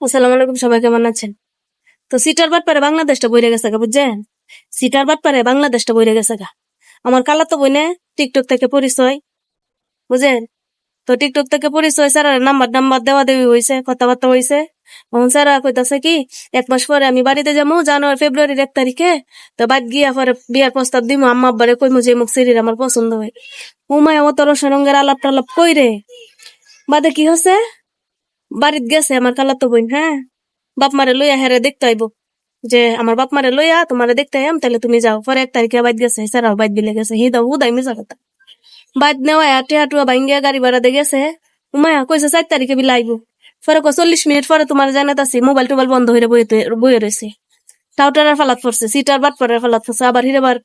আসসালামু আলাইকুম, সবাই কেমন আছেন? তো সিটার বাট পারে বাংলাদেশটা বইরে গেছে গা, বুঝছেন? সিটার বাট পারে বাংলাদেশটা বইরে গেছে গা। আমার কালা তো বইনে টিকটক থেকে পরিচয় বুঝেন তো টিকটক থেকে পরিচয় স্যার নাম্বার নাম্বার দেওয়া দেওয়ি হয়েছে কথাবার্তা হয়েছে এখন স্যার কইতাছে কি, এক মাস পরে আমি বাড়িতে যাব, জানুয়ারি, ফেব্রুয়ারির এক তারিখে। তো বাদ গিয়া পরে বিয়ার প্রস্তাব দিব আম্মা আব্বারে কইমু যে মুখ সিরির আমার পছন্দ হয়। উমায় অত রসরঙ্গের আলাপ টালাপ কই রে বাদে কি হচ্ছে বাড়িত গেছে, আমার কালাতো বোন হ্যাঁ? বাপ মারে লইয়া হেরে দেখতে আইব। যে আমার বাপ মারে লইয়া তোমারে দেখতে আইম তাহলে তুমি যাও। পরে এক তারিখে বাইত গেছে স্যারাও বাইত বিলে গেছে। হি দাও হুদাই মিশা কথা। বাইত নেওয়া টেয়া টুয়া ভাঙ্গিয়া গাড়ি ভাড়া দিয়ে গেছে। উমায়া কইছে, চার তারিখে বিলে আইব। পরে কয়, চল্লিশ মিনিট পরে তোমার জানাত আছি মোবাইল টোবাইল বন্ধ হয়ে বইয়ে বইয়ে রয়েছে টাউটারের ফালাত পড়ছে, সিটার বাট পরের ফালাত পড়ছে। আবার হিরেবার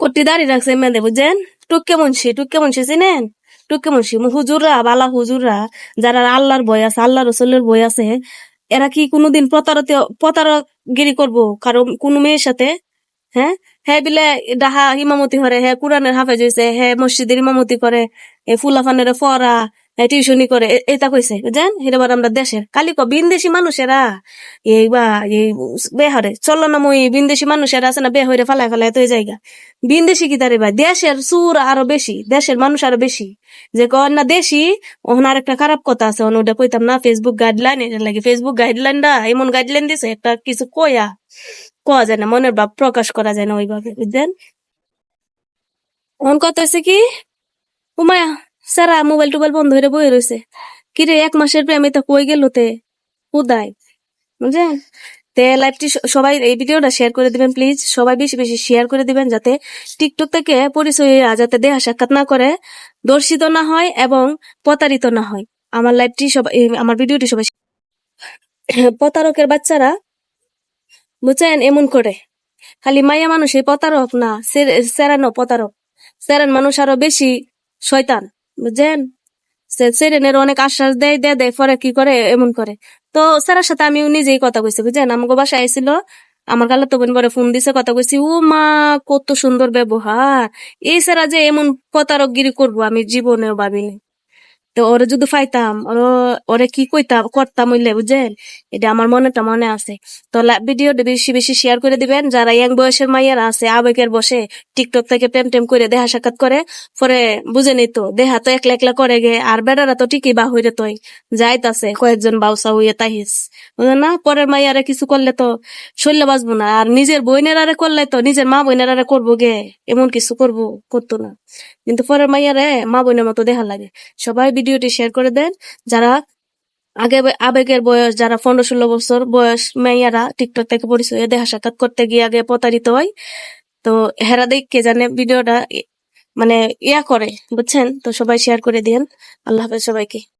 কটি দাঁড়িয়ে রাখছে মেয়েদে বুঝছেন? টুকে মুন্সি টুকে মুন্সি, চিনেন? টুকে মুন্সি হুজুররা বালা হুজুররা যারা আল্লাহর বই আছে, আল্লাহ রসুলের বই আছে, এরা কি কোনোদিন প্রতারতে প্রতারকগিরি করব? কারণ কোনো মেয়ের সাথে হ্যাঁ? হ্যাঁ বিলে ডাহা হিমামতি করে হ্যাঁ কোরআনের হাফেজ হয়েছে হ্যাঁ মসজিদের হিমামতি করে, এ ফুলাফানের ফরা টিউশনি করে এটা কইছে বুঝছেন এবার আমরা দেশের। কালি ক বিনদেশি মানুষেরা, এই বা, এই বেহরে, চলো না মই বিনদেশি মানুষেরা আছে না বেহরে ফালায় ফালায় তো জায়গা। বিনদেশি কি তারে ভাই? দেশের সুর আরও বেশি, দেশের মানুষ আরও বেশি। যে কন না দেশি, ওখানে আর একটা খারাপ কথা আছে ওটা কইতাম না ফেসবুক গাইডলাইন এটা লাগে ফেসবুক গাইডলাইন দা এমন গাইডলাইন দিছে, একটা কিছু কয়া, কোয়া যায় না, মনের ভাব প্রকাশ করা যায় না ওইভাবে, বুঝলেন? অন কথা হয়েছে কি? উমায়া সারা মোবাইল টোবাইল বন্ধ হয়ে বয়ে রয়েছে কিরে, এক মাসের প্রেমে তো কই গেল তে? উদায় বুঝলেন তে লাইভটি সবাই এই ভিডিওটা শেয়ার করে দিবেন প্লিজ সবাই বেশি বেশি শেয়ার করে দিবেন যাতে টিকটক থেকে পরিচয় যাতে দেহা সাক্ষাৎ না করে, দর্শিত না হয় এবং প্রতারিত না হয়। আমার লাইভটি সবাই আমার ভিডিওটি সবাই প্রতারকের বাচ্চারা, বুঝছেন? এমন করে। খালি মাইয়া মানুষ প্রতারক না সেরানো প্রতারক। সেরান মানুষ আরও বেশি শয়তান। বুঝছেন? সেরেনের অনেক আশ্বাস দেয় দেয় দেয়, পরে কি করে? এমন করে। তো স্যারের সাথে আমি নিজেই কথা কইছি, বুঝছেন? আমাকে বাসায় আইছিল, আমার গালে তো বোন ফোন দিছে, কথা কইছি, ও মা, কত সুন্দর ব্যবহার। এই স্যারা যে এমন প্রতারকগিরি করব আমি, জীবনেও ভাবিনি। তো ওরে যদি পাইতাম ওর- ওরে কি কইতাম, করতাম হইলে, বুঝছেন? এটা আমার মনেটা মনে আছে। তো ভিডিওটা বেশি বেশি শেয়ার করে দিবেন। যারা ইয়াং বয়সের মাইয়ারা আছে, আবেগের বসে টিকটক থেকে প্রেম টেম করে দেহা সাক্ষাৎ করে, পরে বুঝে নিত দেহা তো একলা একলা করে গে, আর বেড়ারা তো ঠিকই বা হইরে তই। যাইতাছে, কয়েকজন বাউসা হইয়ে তাহিস। বুঝলেন না? পরের মাইয়ারে কিছু করলে তো শৈল্য বাঁচবো না। আর নিজের বোনের আরে করলে তো, নিজের মা বোনের আরে করব গে। এমন কিছু করব, করতো না। কিন্তু পরের মাইয়ারে মা বোনের মতো দেখা লাগে। সবাই ভিডিওটি শেয়ার করে দেন। যারা আগে আবেগের বয়স, যারা পনেরো ষোলো বছর বয়স মেয়েরা টিকটক থেকে পরিচয় দেখা সাক্ষাৎ করতে গিয়ে আগে প্রতারিত হয়। তো হেরা দেখকে জানে ভিডিওটা মানে ইয়া করে, বুঝছেন? তো সবাই শেয়ার করে দিয়েন আল্লাহ হাফেজ সবাইকে।